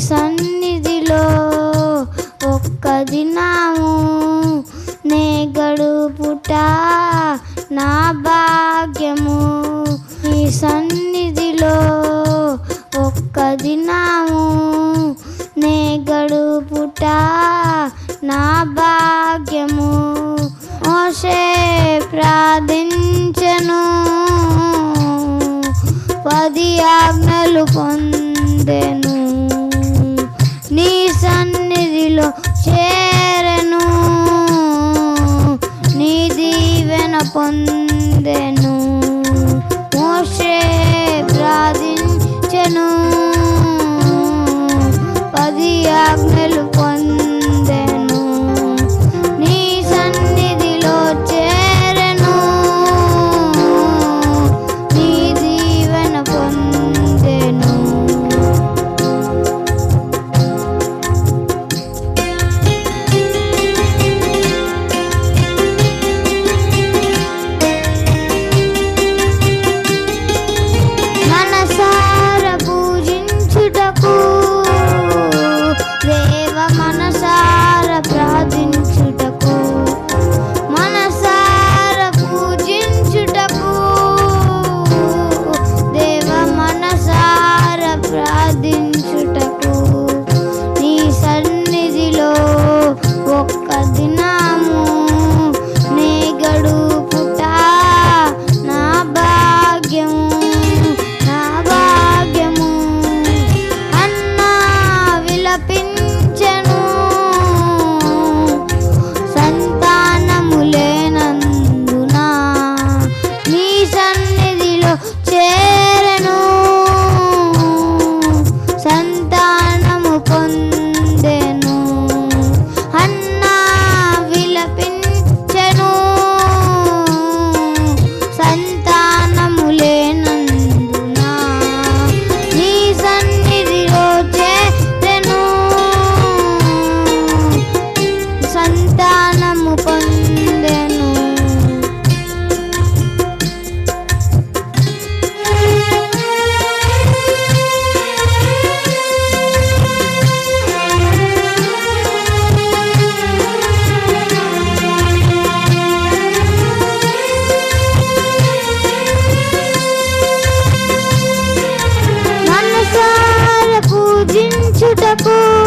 సన్నిధిలో ఒక్క దినము నే గడుపుట నా భాగ్యము. నీ సన్నిధిలో ఒక్క దినము నే గడుపుట నా భాగ్యము. ఓషే ప్రార్థించను పది ఆజ్ఞలు పొంద పొందెను. మోషే ప్రార్థించెను. 绝 को